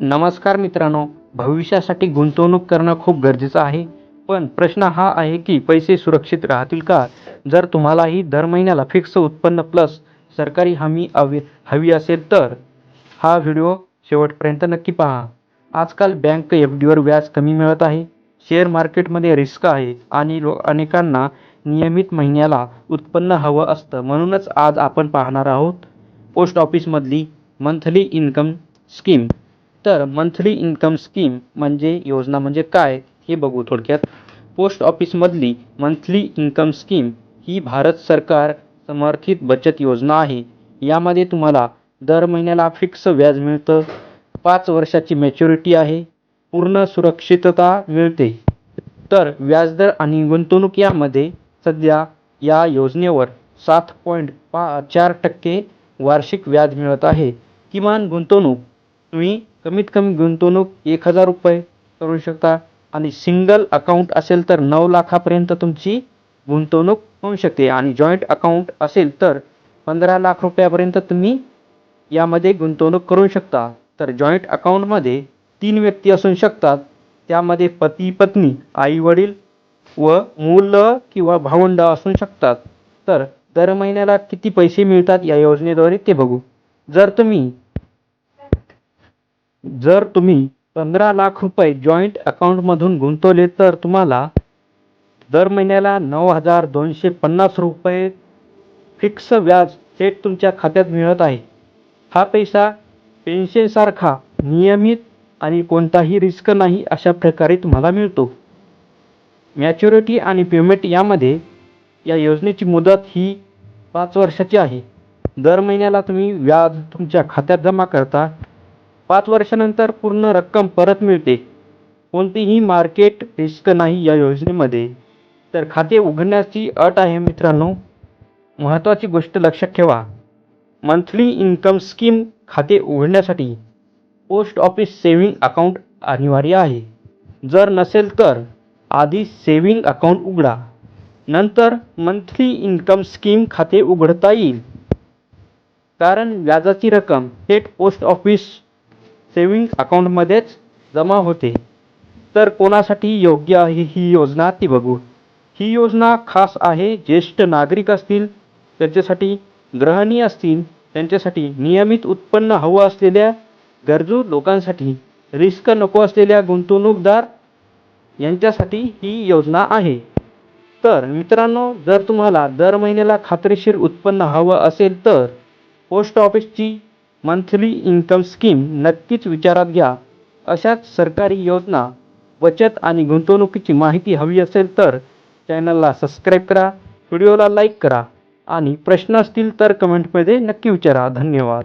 नमस्कार मित्रांनो भविष्यासाठी गुंतवणूक करणं खूप गरजेचं आहे. पण प्रश्न हा आहे की पैसे सुरक्षित राहतील का? जर तुम्हालाही दर महिन्याला फिक्स उत्पन्न प्लस सरकारी हमी हवी हवी असेल तर हा व्हिडिओ शेवटपर्यंत नक्की पहा. आजकाल बँक एफ डीवर व्याज कमी मिळत आहे. शेअर मार्केटमध्ये रिस्क आहे आणि लो अनेकांना नियमित महिन्याला उत्पन्न हवं असतं. म्हणूनच आज आपण पाहणार आहोत पोस्ट ऑफिसमधली मंथली इन्कम स्कीम. तर मंथली इन्कम स्कीम म्हणजे योजना म्हणजे काय हे बघू थोडक्यात. पोस्ट ऑफिसमधली मंथली इन्कम स्कीम ही भारत सरकार समर्थित बचत योजना आहे. यामध्ये तुम्हाला दर महिन्याला फिक्स व्याज मिळतं. पाच वर्षाची मॅच्युरिटी आहे. पूर्ण सुरक्षितता मिळते. तर व्याजदर आणि गुंतवणूक यामध्ये सध्या या योजनेवर सात पॉईंट पा चार टक्के वार्षिक व्याज मिळत आहे. किमान गुंतवणूक तुम्ही कमीत कमी गुंतवणूक एक हजार रुपये करू शकता. आणि सिंगल अकाउंट असेल तर नऊ लाखापर्यंत तुमची गुंतवणूक होऊ शकते. आणि जॉईंट अकाउंट असेल तर पंधरा लाख रुपयापर्यंत तुम्ही यामध्ये गुंतवणूक करू शकता. तर जॉईंट अकाउंटमध्ये तीन व्यक्ती असू शकतात. त्यामध्ये पती पत्नी आई वडील व मुलं किंवा भावंड असू शकतात. तर दर महिन्याला किती पैसे मिळतात या योजनेद्वारे ते बघू. जर तुम्ही जर तुम्ही पंधरा लाख रुपये जॉईंट अकाउंटमधून गुंतवले तर तुम्हाला दर महिन्याला नऊ हजार दोनशे पन्नास रुपये फिक्स व्याज थेट तुमच्या खात्यात मिळत आहे. हा पैसा पेन्शनसारखा नियमित आणि कोणताही रिस्क नाही अशा प्रकारे तुम्हाला मिळतो. मॅच्युरिटी आणि पेमेंट यामध्ये या योजनेची मुदत ही पाच वर्षाची आहे. दर महिन्याला तुम्ही व्याज तुमच्या खात्यात जमा करता. पाच वर्षानंतर पूर्ण रक्कम परत मिळते. कोणतीही मार्केट रिस्क नाही या योजनेमध्ये. तर खाते उघडण्याची अट आहे मित्रांनो. महत्त्वाची गोष्ट लक्षात ठेवा. मंथली इन्कम स्कीम खाते उघडण्यासाठी पोस्ट ऑफिस सेविंग अकाउंट अनिवार्य आहे. जर नसेल तर आधी सेविंग अकाउंट उघडा. नंतर मंथली इन्कम स्कीम खाते उघडता येईल. कारण व्याजाची रक्कम थेट पोस्ट ऑफिस सेविंग्स अकाउंटमध्येच जमा होते. तर कोणासाठी योग्य आहे ही योजना ती बघू. ही योजना खास आहे ज्येष्ठ नागरिक असतील त्यांच्यासाठी गृहिणी असतील त्यांच्यासाठी नियमित उत्पन्न हवं असलेल्या गरजू लोकांसाठी रिस्क नको असलेल्या गुंतवणूकदार यांच्यासाठी ही योजना आहे. तर मित्रांनो जर तुम्हाला दर महिन्याला खात्रीशीर उत्पन्न हवं असेल तर पोस्ट ऑफिसची मंथली इन्कम स्कीम नक्कीच विचारात घ्या. अशाच सरकारी योजना बचत आणि गुंतवणुकीची माहिती हवी असेल तर चॅनलला सबस्क्राईब करा व्हिडिओला लाईक करा आणि प्रश्न असतील तर कमेंटमध्ये नक्की विचारा. धन्यवाद.